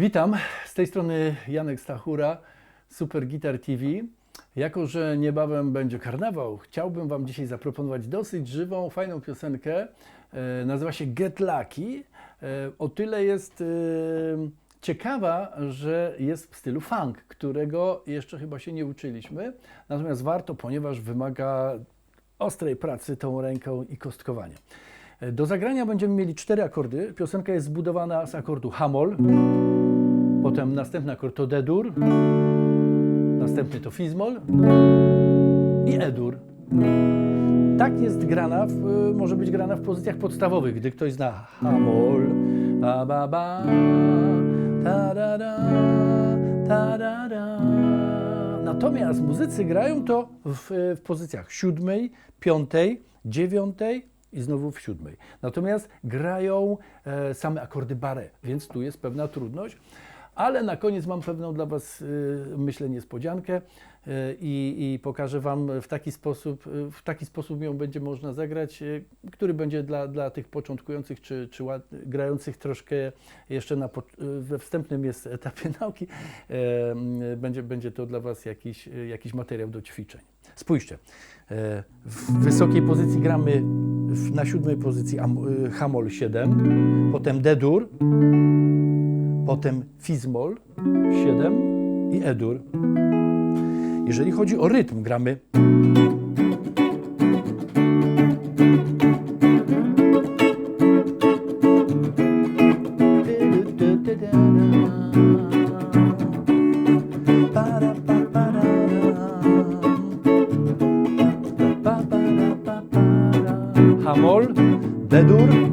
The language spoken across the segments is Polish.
Witam, z tej strony Janek Stachura, Super Guitar TV. Jako, że niebawem będzie karnawał, chciałbym Wam dzisiaj zaproponować dosyć żywą, fajną piosenkę. E, nazywa się Get Lucky. E, o tyle jest e, ciekawa, że jest w stylu funk, którego jeszcze chyba się nie uczyliśmy. Natomiast warto, ponieważ wymaga ostrej pracy tą ręką i kostkowania. Do zagrania będziemy mieli cztery akordy. Piosenka jest zbudowana z akordu Hamol, potem następny akord to D-dur, następny to Fizmol i E-dur. Tak jest grana, w, może być grana w pozycjach podstawowych, gdy ktoś zna Hamol, ba ba ba, ta da da, ta da da. Natomiast muzycy grają to w, w pozycjach siódmej, piątej, dziewiątej i znowu w siódmej. Natomiast grają e, same akordy bare, więc tu jest pewna trudność. Ale na koniec mam pewną dla Was, y, myślę, niespodziankę y, i, i pokażę Wam w taki sposób, y, w taki sposób ją będzie można zagrać, który będzie dla, dla tych początkujących czy, czy grających troszkę jeszcze na, we wstępnym jest etapie nauki, będzie, będzie to dla Was jakiś, jakiś materiał do ćwiczeń. Spójrzcie, w wysokiej pozycji gramy na siódmej pozycji am- Hamol 7, potem D-dur, potem Fizmol 7 i E-dur. Jeżeli chodzi o rytm, gramy Hamol, D-dur,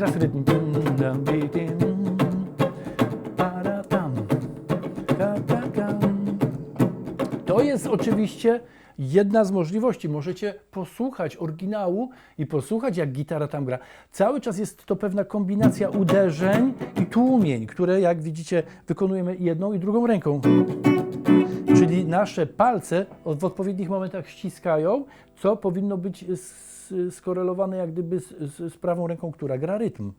teraz rytm. To jest oczywiście jedna z możliwości. Możecie posłuchać oryginału i posłuchać, jak gitara tam gra. Cały czas jest to pewna kombinacja uderzeń i tłumień, które, jak widzicie, wykonujemy jedną i drugą ręką. Czyli nasze palce w odpowiednich momentach ściskają, co powinno być skorelowane jak gdyby z, z, z prawą ręką, która gra rytm.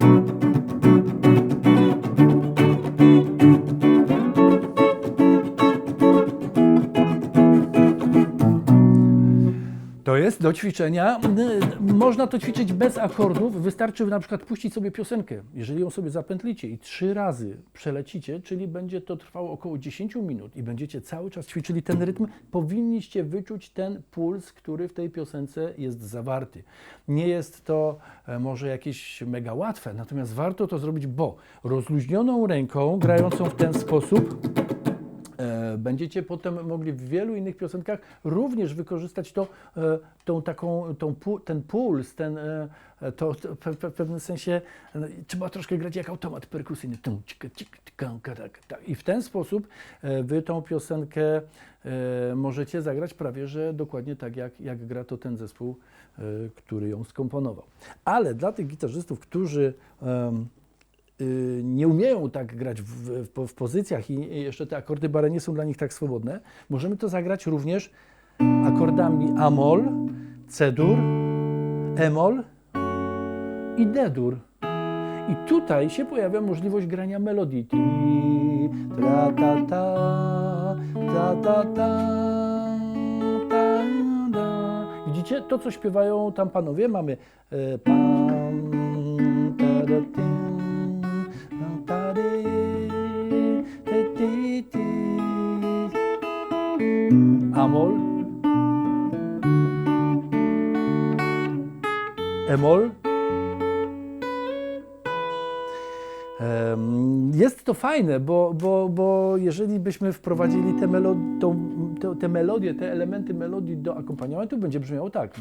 Jest do ćwiczenia. N- Można to ćwiczyć bez akordów. Wystarczy na przykład puścić sobie piosenkę. Jeżeli ją sobie zapętlicie i trzy razy przelecicie, czyli będzie to trwało około 10 minut i będziecie cały czas ćwiczyli ten rytm, powinniście wyczuć ten puls, który w tej piosence jest zawarty. Nie jest to e, może jakieś mega łatwe, natomiast warto to zrobić, bo rozluźnioną ręką, grającą w ten sposób, Będziecie potem mogli w wielu innych piosenkach również wykorzystać to, e, tą taką, tą, ten puls, ten, e, to, w pewnym sensie e, trzeba troszkę grać jak automat perkusyjny. Tak, tak. I w ten sposób e, wy tą piosenkę e, możecie zagrać prawie, że dokładnie tak jak, jak gra to ten zespół, e, który ją skomponował. Ale dla tych gitarzystów, którzy nie umieją tak grać w, w, w pozycjach i jeszcze te akordy bare nie są dla nich tak swobodne, możemy to zagrać również akordami Amol, C-dur, E-mol i D-dur. I tutaj się pojawia możliwość grania melodii. Ti, tra, ta, ta, ta, ta, ta, ta, da. Widzicie? To, co śpiewają tam panowie, mamy e, pam, ta, da, Amol, Emol. Em, Jest to fajne, bo, bo, bo jeżeli byśmy wprowadzili te, melo tą, te, te melodie, te elementy melodii do akompaniamentu, będzie brzmiało tak.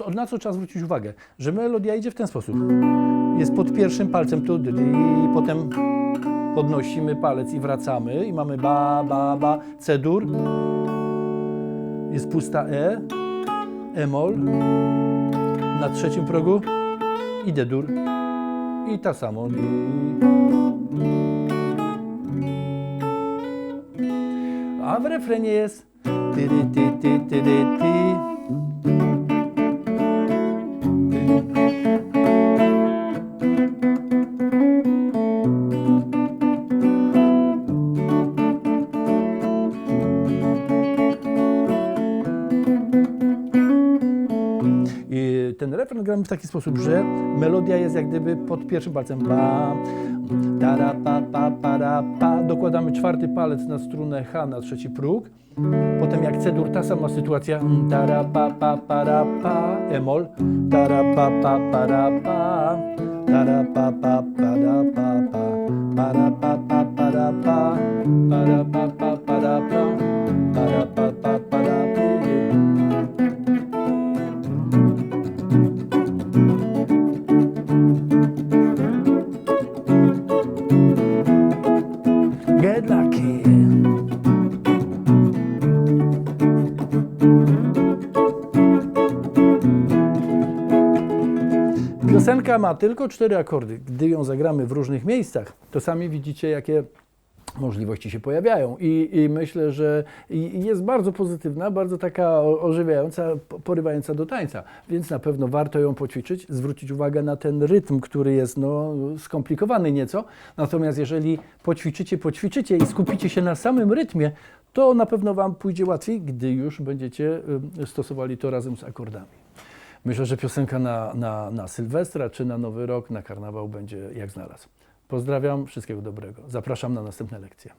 Od na co trzeba zwrócić uwagę? Że melodia idzie w ten sposób. Jest pod pierwszym palcem tu, dy, dy, i potem podnosimy palec i wracamy i mamy ba, ba, ba, C-dur. Jest pusta E, E-moll. Na trzecim progu i D-dur. I ta samo. A w refrenie jest ty, ty, ty, ty, ty, ty. Gramy w taki sposób, że melodia jest jak gdyby pod pierwszym palcem. Ba, tara, pa, pa, para, pa. Dokładamy czwarty palec na strunę H na trzeci próg. Potem jak C-dur, ta sama sytuacja. Tara, pa, pa, para, pa. E-moll. Tara, pa, pa, para, pa. Tara, pa, pa, para, pa, pa. Para, pa, pa, para, pa. Para, pa, pa, para, pa. Para, pa, Piosenka ma tylko cztery akordy. Gdy ją zagramy w różnych miejscach, to sami widzicie, jakie możliwości się pojawiają. I, i myślę, że jest bardzo pozytywna, bardzo taka ożywiająca, po- porywająca do tańca. Więc na pewno warto ją poćwiczyć, zwrócić uwagę na ten rytm, który jest no, skomplikowany nieco. Natomiast jeżeli poćwiczycie, poćwiczycie i skupicie się na samym rytmie, to na pewno Wam pójdzie łatwiej, gdy już będziecie stosowali to razem z akordami. Myślę, że piosenka na, na, na Sylwestra czy na Nowy Rok, na karnawał będzie jak znalazł. Pozdrawiam, wszystkiego dobrego. Zapraszam na następne lekcje.